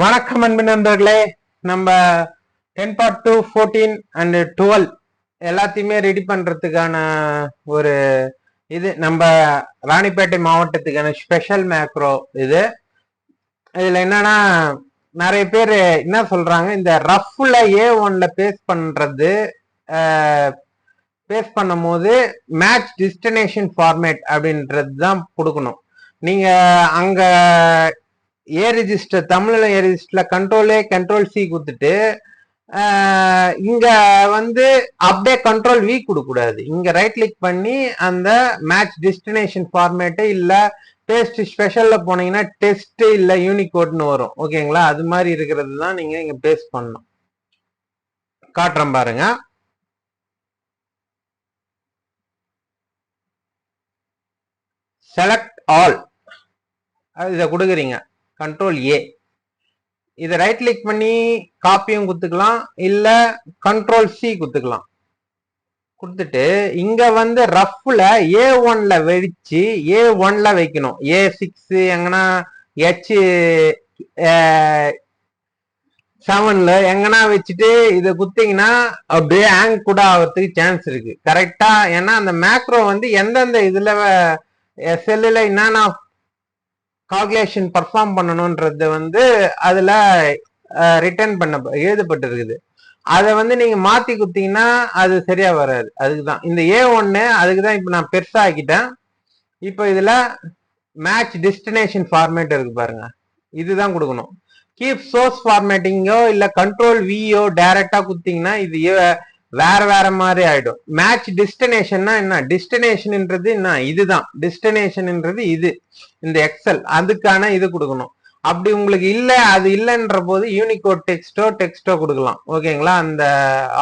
வணக்கம் அன்பு நண்பர்களே. நம்ம ten part two fourteen and twelve எல்லாத்தையுமே ரெடி பண்றதுக்கான ஒரு இது நம்ம ராணிப்பேட்டை மாவட்டத்துக்கான ஸ்பெஷல் மேக்ரோ இது. இதுல என்னன்னா நிறைய பேர் என்ன சொல்றாங்க இந்த ரஃப்ல ஏ ஒன்ல பேஸ் பண்றது பேஸ் பண்ணும்போது மேட்ச் டிஸ்டினேஷன் ஃபார்மேட் அப்படின்றது தான் கொடுக்கணும். நீங்க அங்க ஏ ரிஜிஸ்டர் தமிழ்ல ஏ ரிஜிஸ்டர்ல கண்ட்ரோல் ஏ கண்ட்ரோல் சி கொடுத்துட்டு இங்க வந்து அப்டே கண்ட்ரோல் வி கொடுக்க கூடாது இங்க ரைட் கிளிக் பண்ணி அந்த மேட்ச் டெஸ்டினேஷன் ஃபார்மேட்டு இல்ல டெஸ்ட் ஸ்பெஷல்ல போனீங்கன்னா டெஸ்ட் இல்ல யூனிகோட்னு வரும். ஓகேங்களா அது மாதிரி இருக்கிறது தான் நீங்க இங்க பேஸ்ட் பண்ணணும். காட்டுறேன் பாருங்க. செலக்ட் ஆல் இதை கொடுக்குறீங்க. கண்ட்ரோல் ஏ இதை ரைட் கிளிக் பண்ணி காப்பியும் குத்துக்கலாம் இல்ல கண்ட்ரோல் சி குத்துக்கலாம் கொடுத்துட்டு இங்க வந்து ரஃப்ல ஏ ஒன்ல வெடிச்சு ஏ ஒன்ல வைக்கணும். ஏ சிக்ஸ் எங்கன்னா ஹெச் செவன்ல எங்கன்னா வச்சுட்டு இதை குத்திங்கன்னா அப்படியே ஹேங் கூட ஆகிறதுக்கு சான்ஸ் இருக்கு. கரெக்டா ஏன்னா அந்த மேக்ரோ வந்து எந்தெந்த இதுல செல்லுல என்னென்ன கால்குலேஷன் பர்ஃபார்ம் பண்ணணுன்றது வந்து அதுல ரிட்டர்ன் பண்ண எழுதப்பட்டிருக்குது. அதை வந்து நீங்க மாத்தி குத்தீங்கன்னா அது சரியா வராது. அதுக்கு தான் இந்த ஏ ஒன்று அதுக்கு தான் இப்போ நான் பெருசா ஆக்கிட்டேன் இப்போ இதுல மேட்ச் டெஸ்டினேஷன் ஃபார்மேட் இருக்கு பாருங்க. இதுதான் கொடுக்கணும். கீப் சோர்ஸ் ஃபார்மேட்டிங்கோ இல்லை கண்ட்ரோல் வியோ டைரக்டா குத்தீங்கன்னா இது வேற வேற மாதிரி ஆயிடும். மேட்ச் டெஸ்டினேஷன்னா என்ன? டெஸ்டினேஷன்ன்றது என்ன? இதுதான். டெஸ்டினேஷன்ன்றது இது. இந்த எக்ஸல் அதுக்கான இது கொடுக்கணும். அப்படி உங்களுக்கு இல்லை அது இல்லைன்ற போது யூனிகோட் டெக்ஸ்டோ டெக்ஸ்டோ கொடுக்கலாம். ஓகேங்களா அந்த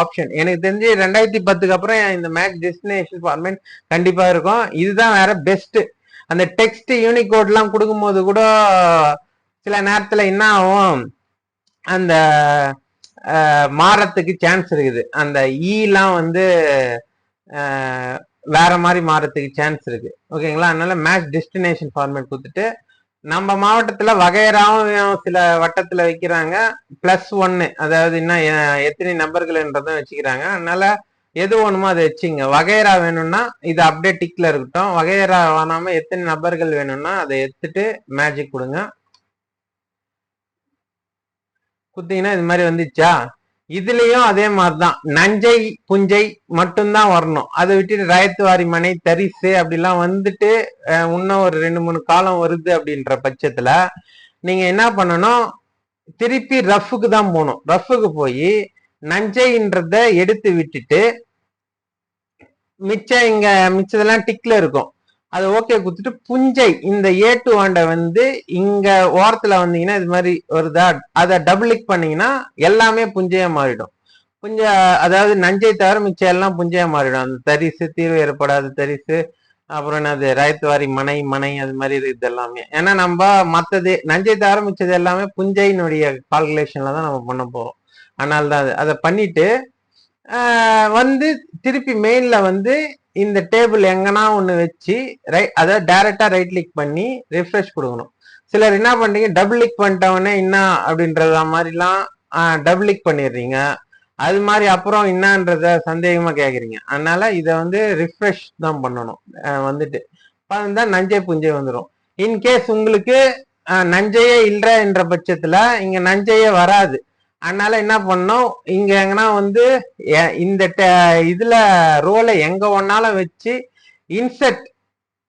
ஆப்ஷன் எனக்கு தெரிஞ்சு ரெண்டாயிரத்தி பத்துக்கு அப்புறம் இந்த மேட்ச் டெஸ்டினேஷன் ஃபார்மேட் கண்டிப்பா இருக்கும். இதுதான் வேற பெஸ்ட் அந்த டெக்ஸ்ட் யூனிகோட்லாம் கொடுக்கும்போது கூட சில நேரத்தில் என்ன ஆகும்? அந்த மாறத்துக்கு சான்ஸ் இருக்குது. அந்த e ஈலாம் வந்து வேற மாதிரி மாறத்துக்கு சான்ஸ் இருக்கு. ஓகேங்களா? அதனால மேட்ச் டெஸ்டினேஷன் ஃபார்மேட் கொடுத்துட்டு நம்ம மாவட்டத்துல வகையராவும் சில வட்டத்துல வைக்கிறாங்க. பிளஸ் ஒன்னு அதாவது இன்னும் எத்தனை நபர்கள்ன்றதும் வச்சுக்கிறாங்க. அதனால எது வேணுமோ அதை வச்சுங்க. வகையரா வேணும்னா இது அப்படியே டிக்ல இருக்கட்டும். வகையரா வேணாம எத்தனை நபர்கள் வேணும்னா அதை எடுத்துட்டு மேஜிக் கொடுங்க. பார்த்தீங்கன்னா இது மாதிரி வந்துச்சா? இதுலயும் அதே மாதிரிதான். நஞ்சை புஞ்சை மட்டும்தான் வரணும். அதை விட்டுட்டு ராயத்துவாரி மனை தரிசு அப்படிலாம் வந்துட்டு இன்னும் ஒரு ரெண்டு மூணு காலம் வருது அப்படின்ற பட்சத்துல நீங்க என்ன பண்ணணும்? திருப்பி ரஃப்புக்கு தான் போகணும். ரஃப்புக்கு போய் நஞ்சைன்றத எடுத்து விட்டுட்டு மிச்சம் இங்க மிச்சதெல்லாம் டிக்ல இருக்கும். அது ஓகே குத்துட்டு புஞ்சை இந்த ஏ டு ஆண்டை வந்து இங்க ஓரத்துல வந்தீங்கன்னா இது மாதிரி வருதா அதை டபுள் கிளிக் பண்ணீங்கன்னா எல்லாமே புஞ்சையா மாறிடும். புஞ்ச அதாவது நஞ்சை தவிர மிச்சம் எல்லாம் புஞ்சையா மாறிடும். அந்த தரிசு தீர்வு ஏற்படாத தரிசு அப்புறம் என்னது ராயத்துவாரி மனை மனை அது மாதிரி இது எல்லாமே. ஏன்னா நம்ம மற்றது நஞ்சை தவிர மிச்சது எல்லாமே புஞ்சையினுடைய கால்குலேஷன்ல தான் நம்ம பண்ண போறோம். அதனால தான் அது அதை பண்ணிட்டு வந்து திருப்பி மெயின்ல வந்து இந்த டேபிள் எங்கன்னா ஒன்று வச்சு ரைட் அதாவது டைரக்டா ரைட் கிளிக் பண்ணி ரிஃப்ரெஷ் கொடுக்கணும். சிலர் என்ன பண்றீங்க டபுள் கிளிக் பண்ணிட்டவொடனே என்ன அப்படின்றத மாதிரிலாம் டபுள் கிளிக் பண்ணிடுறீங்க. அது மாதிரி அப்புறம் என்னன்றத சந்தேகமா கேக்குறீங்க. அதனால இதை வந்து ரிஃப்ரெஷ் தான் பண்ணணும். வந்துட்டு. பார்த்தா நஞ்சை புஞ்சை வந்துடும் இன்கேஸ் உங்களுக்கு நஞ்சையே இல்லை என்ற பட்சத்துல இங்க நஞ்சையே வராது. அதனால என்ன பண்ணோம்? இங்க எங்கன்னா வந்து எ- இந்த ட- இதுல ரோலை எங்க ஒன்னாலும் வச்சு இன்செட்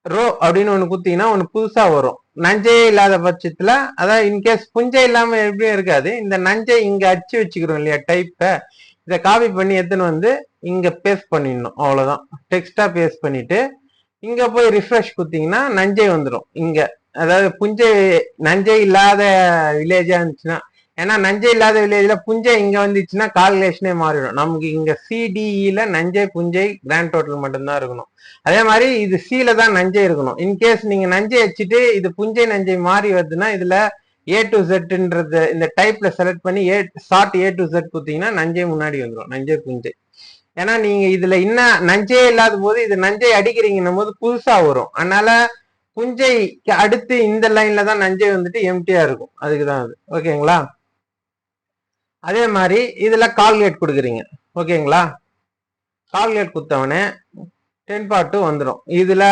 ரோ அப்படின்னு ஒண்ணு குத்தீங்கன்னா ஒண்ணு புதுசா வரும். நஞ்சையே இல்லாத பட்சத்துல அதாவது இன்கேஸ் புஞ்சை இல்லாம எப்படியும் இருக்காது. இந்த நஞ்சை இங்க அச்சு வச்சுக்கிறோம் இல்லையா டைப்பை இதை காப்பி பண்ணி எடுத்துன்னு வந்து இங்க பேஸ்ட் பண்ணிடணும். அவ்வளவுதான். டெக்ஸ்டா பேஸ்ட் பண்ணிட்டு இங்க போய் ரிஃப்ரெஷ் குத்தீங்கன்னா நஞ்சை வந்துடும் இங்க. அதாவது புஞ்சை நஞ்சை இல்லாத வில்லேஜா இருந்துச்சுன்னா ஏன்னா நஞ்சை இல்லாத வில்லேஜ்ல புஞ்சை இங்க வந்துச்சுன்னா கால்குலேஷனே மாறிடும். நமக்கு இங்க சிடிஇல நஞ்சை புஞ்சை கிராண்ட் டோட்டல் மட்டும்தான் இருக்கணும். அதே மாதிரி இது சில தான் நஞ்சை இருக்கணும். இன்கேஸ் நீங்க நஞ்சை வச்சுட்டு இது புஞ்சை நஞ்சை மாறி வருதுன்னா இதுல ஏ டு செட்ன்றது இந்த டைப்ல செலக்ட் பண்ணி ஏ ஷார்ட் ஏ டு செட் குத்தீங்கன்னா நஞ்சை முன்னாடி வந்துடும் நஞ்சை புஞ்சை. ஏன்னா நீங்க இதுல இன்னும் நஞ்சே இல்லாத போது இது நஞ்சை அடிக்கிறீங்கன்னும் போது புதுசா வரும். அதனால புஞ்சைக்கு அடுத்து இந்த லைன்ல தான் நஞ்சை வந்துட்டு எம்டியா இருக்கும். அதுக்கு தான் அது ஓகேங்களா அதே மாதிரி இதில் கால்குலேட் கொடுக்குறீங்க. ஓகேங்களா? கால்குலேட் கொடுத்தவொடனே டென் பார்ட் வந்துடும் இதில்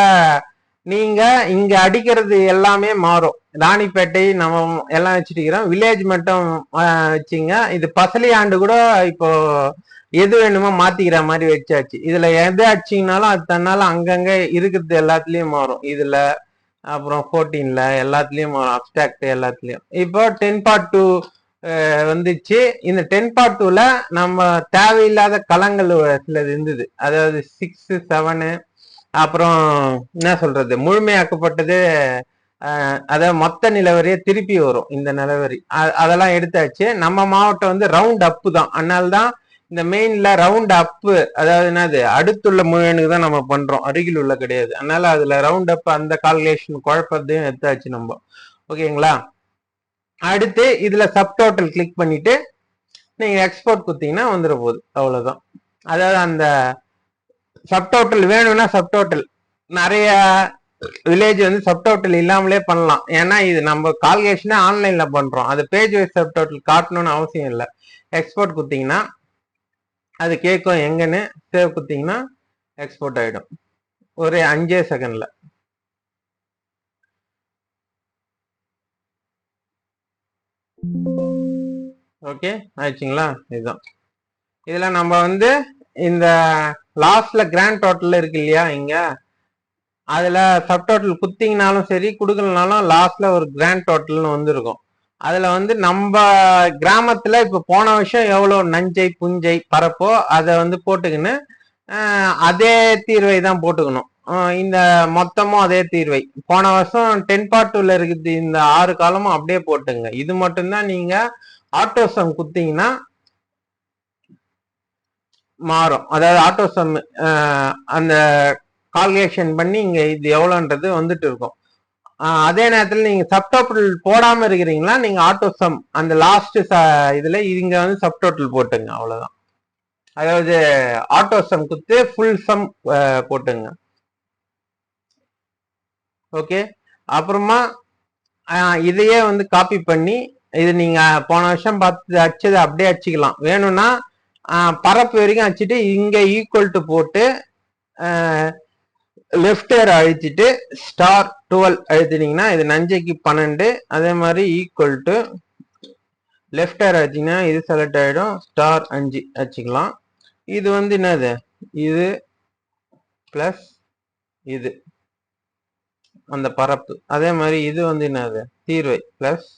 நீங்கள் இங்கே அடிக்கிறது எல்லாமே மாறும். ராணிப்பேட்டை நம்ம எல்லாம் வச்சுட்டுக்கிறோம் வில்லேஜ் மட்டும் வச்சிங்க. இது பசலி ஆண்டு கூட இப்போ எது வேணுமோ மாத்திக்கிற மாதிரி வச்சாச்சு. இதுல எது அடிச்சிங்கனாலும் அது தன்னால அங்கங்க இருக்கிறது எல்லாத்துலயும் மாறும். இதுல அப்புறம் ஃபோர்டீன்ல எல்லாத்துலயும் மாறும். அப்டாக்ட் எல்லாத்துலயும். இப்போ டென் பார்ட் டூ வந்துச்சு. இந்த டென் பார்ட் டூல நம்ம தேவையில்லாத களங்கள் சிலது இருந்தது. அதாவது சிக்ஸ் செவனு அப்புறம் என்ன சொல்றது? முழுமையாக்கப்பட்டது அதாவது மொத்த நிலவரியே திருப்பி வரும் இந்த நிலவரி. அதெல்லாம் எடுத்தாச்சு. நம்ம மாவட்டம் வந்து ரவுண்ட் அப்பு தான். அதனால தான் இந்த மெயின்ல ரவுண்ட் அப்பு அதாவது என்னது? அடுத்துள்ள முழுவனுக்கு தான் நம்ம பண்றோம். அருகில் உள்ள கிடையாது. அதனால அதுல ரவுண்ட் அப் அந்த கால்குலேஷன் குழப்பத்தையும் எடுத்தாச்சு நம்ம. ஓகேங்களா அடுத்து இதுல சப்டோட்டல் கிளிக் பண்ணிட்டு நீங்க எக்ஸ்போர்ட் குத்தீங்கன்னா வந்துட போகுது. அவ்வளவுதான். அதாவது அந்த சப்டோட்டல் வேணும்னா சப்டோட்டல் நிறைய வில்லேஜ் வந்து சப்டோட்டல் இல்லாமலே பண்ணலாம். ஏன்னா இது நம்ம கால்குலேஷனே ஆன்லைன்ல பண்றோம். அது பேஜ் வைஸ் சப்டோட்டல் காட்டணும்னு அவசியம் இல்லை. எக்ஸ்போர்ட் குத்தீங்கன்னா அது கேட்கும் எங்கன்னு சேவ் குத்தீங்கன்னா எக்ஸ்போர்ட் ஆயிடும். ஒரு அஞ்சே செகண்ட்ல ஓகே ஆயிடுச்சுங்களா? இதுதான். இதில் நம்ம வந்து இந்த லாஸ்ட்ல கிராண்ட் டோட்டல் இருக்கு இல்லையா இங்க? அதுல சப் டோட்டல் குத்திங்கனாலும் சரி கொடுக்கலனாலும் லாஸ்ட்ல ஒரு கிராண்ட் டோட்டல்னு வந்திருக்கும். அதுல வந்து நம்ம கிராமத்துல இப்ப போன வருஷம் எவ்வளவு நஞ்சை புஞ்சை பரப்போ அதை வந்து போட்டுக்கின்னு அதே தீர்வை தான் போட்டுக்கணும். இந்த மொத்தமும் அதே தீர்வை. போன வருஷம் டென் பார்ட் டூல இருக்குது இந்த ஆறு காலமும் அப்படியே போட்டுங்க. இது மட்டும்தான் நீங்க ஆட்டோசம் குத்தீங்கன்னா மாறும். அதாவது ஆட்டோசம் அந்த கால்குலேஷன் பண்ணி இங்க இது எவ்வளோன்றது வந்துட்டு இருக்கும். அதே நேரத்தில் நீங்க சப்டோட்டல் போடாம இருக்கிறீங்களா? நீங்க ஆட்டோசம் அந்த லாஸ்ட் இதுல இங்க வந்து சப்டோட்டல் போட்டுங்க அவ்வளவுதான். அதாவது ஆட்டோசம் குத்து ஃபுல் சம் போட்டுங்க. ஓகே அப்புறமா இதையே வந்து காப்பி பண்ணி இது நீங்க போன வருஷம் பார்த்து அடிச்சதை அப்படியே அடிச்சுக்கலாம். வேணும்னா பரப்பு வரைக்கும் அடிச்சுட்டு இங்க ஈக்குவல் டு போட்டு லெஃப்ட் ஏர் அழிச்சிட்டு ஸ்டார் டுவெல் அழுத்தினீங்கன்னா இது நஞ்சைக்கு பன்னெண்டு அதே மாதிரி ஈக்குவல் டு லெஃப்ட் ஏர் அடிச்சிங்கன்னா இது செலக்ட் ஆகிடும் ஸ்டார் அஞ்சு அடிச்சுக்கலாம். இது வந்து என்னது? இது பிளஸ் இது. அந்த பரப்பு. அதே மாதிரி இது வந்து என்னது? தீர்வை பிளஸ்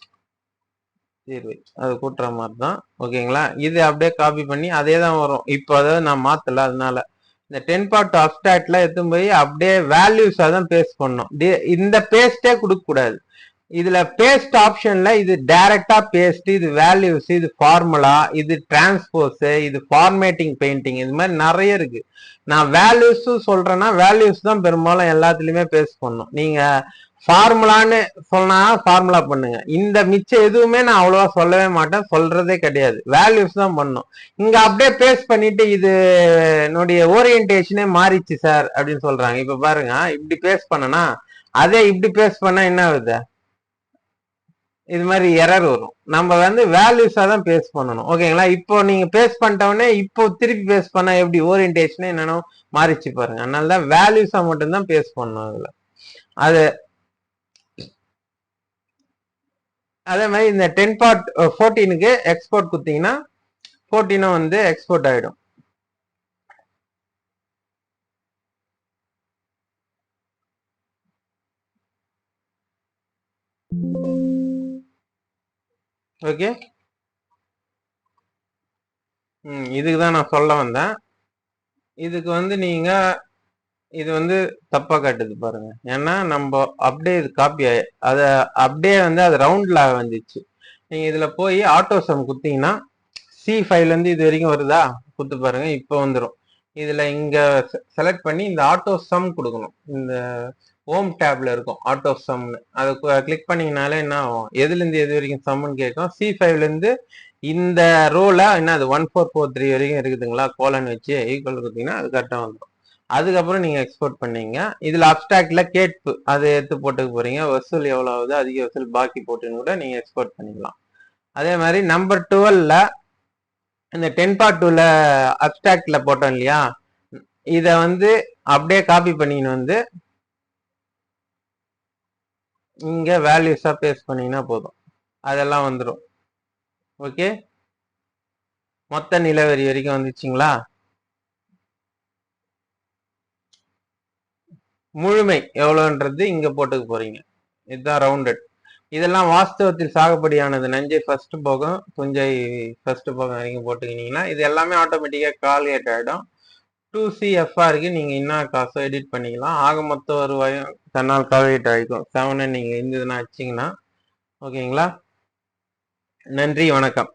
தீர்வை. அது கூட்டுற மாதிரி தான் ஓகேங்களா? இது அப்படியே காப்பி பண்ணி அதே தான் வரும். இப்போ அதாவது நான் மாத்தல அதனால. இந்த டென் பார்ட் அப்டாட்ல எடுத்து போய் அப்படியே வேல்யூஸாக தான் பேஸ்ட் பண்ணும் இந்த பேஸ்டே கொடுக்கக்கூடாது. இதுல பேஸ்ட் ஆப்ஷன்ல இது டைரக்டா பேஸ்ட் இது வேல்யூஸ் இது ஃபார்முலா இது டிரான்ஸ்போஸ் இது ஃபார்மேட்டிங் பெயிண்டிங் இது மாதிரி நிறைய இருக்கு. நான் வேல்யூஸ் சொல்றேன்னா வேல்யூஸ் தான் பெரும்பாலும் எல்லாத்துலயுமே பேஸ்ட் பண்ணணும் நீங்க ஃபார்முலான்னு சொன்னா ஃபார்முலா பண்ணுங்க. இந்த மிச்சம் எதுவுமே நான் அவ்வளவா சொல்லவே மாட்டேன். சொல்றதே கிடையாது. வேல்யூஸ் தான் பண்ணணும் இங்க அப்படியே பேஸ்ட் பண்ணிட்டு இது என்னுடைய ஓரியன்டேஷனே மாறிச்சு சார் அப்படின்னு சொல்றாங்க. இப்ப பாருங்க இப்படி பேஸ்ட் பண்ணனா அதே இப்படி பேஸ்ட் பண்ணா என்ன ஆகுது? இது மாதிரி எரர் வரும். நம்ம வந்து வேல்யூஸா தான் பேஸ் பண்ணணும். ஓகேங்களா இப்போ நீங்க பேஸ் பண்ணிட்டோடனே இப்போ திருப்பி பேஸ் பண்ணா எப்படி? ஓரியன்டேஷனே என்னன்னு மாறிச்சு பாருங்க. அதனால தான் வேல்யூஸா மட்டும்தான் பேஸ் பண்ணணும் அதுல. அது அதே மாதிரி இந்த டென் பார்ட் ஃபோர்டீனுக்கு எக்ஸ்போர்ட் கொடுத்தீங்கன்னா ஃபோர்டீனும் வந்து எக்ஸ்போர்ட் ஆயிடும். ஓகே ம் இதுக்கு தான் நான் சொல்ல வந்தேன். இதுக்கு வந்து நீங்க இது வந்து தப்பா காட்டுது பாருங்க. ஏன்னா நம்ம அப்படியே இது காப்பி அதை அப்படியே வந்து அது ரவுண்ட்ல வந்துச்சு. நீங்க இதுல போய் ஆட்டோ சம் குத்தீங்கன்னா சி ஃபைவ்ல இருந்து இது வரைக்கும் வருதா? குத்து பாருங்க இப்போ வந்துடும் இதுல இங்க செலக்ட் பண்ணி இந்த ஆட்டோ சம் கொடுக்கணும். இந்த ஹோம் டேப்ல இருக்கும். ஆட்டோ சம்னு அதை கிளிக் பண்ணீங்கனாலே என்ன ஆகும்? எதுல இருந்து எது வரைக்கும் சம்னு கேட்கும் சி ஃபைவ்ல இருந்து இந்த ரோல என்ன அது ஒன் ஃபோர் ஃபோர் த்ரீ வரைக்கும் இருக்குதுங்களா? கோலன் வச்சு ஈக்குவல் கொடுத்தீங்கன்னா அது கரெக்டாக வந்துடும் அதுக்கப்புறம் நீங்க எக்ஸ்போர்ட் பண்ணீங்க. இதுல அப்டாக்ட்ல கேட்பு. அதை எடுத்து போட்டுக்க போறீங்க. வசூல் எவ்வளவு ஆகுது? அதிக வசூல் பாக்கி போட்டுன்னு கூட நீங்க எக்ஸ்போர்ட் பண்ணிக்கலாம். அதே மாதிரி நம்பர் டுவெல்ல இந்த டென் பார்ட் டூல அப்டாக்ட்ல போட்டோம் இல்லையா? இதை வந்து அப்படியே காப்பி பண்ணிக்கின்னு வந்து இங்கே வேல்யூஸா பேஸ் பண்ணீங்கன்னா போதும். அதெல்லாம் வந்துடும் ஓகே மொத்த நிலவரி வரைக்கும் வந்துச்சுங்களா? முழுமை எவ்வளோன்றது இங்க போட்டுக்க போறீங்க. இதுதான் ரவுண்டட் இதெல்லாம் வாஸ்தவத்தில் சாகுபடியானது. நஞ்சை ஃபர்ஸ்ட் போகம் புஞ்சை ஃபர்ஸ்ட் போகம் வரைக்கும் போட்டுக்கினீங்கன்னா இது எல்லாமே ஆட்டோமேட்டிக்காக கால்குலேட் ஆகிடும் டூ சிஎஃப்ஆருக்கு நீங்கள் இன்னும் காசோ எடிட் பண்ணிக்கலாம். ஆக மொத்த வருவாயும் தன்னால் கால்குலேட் ஆகிக்கும் செவனை நீங்கள் இருந்ததுன்னா வச்சிங்கன்னா ஓகேங்களா நன்றி வணக்கம்.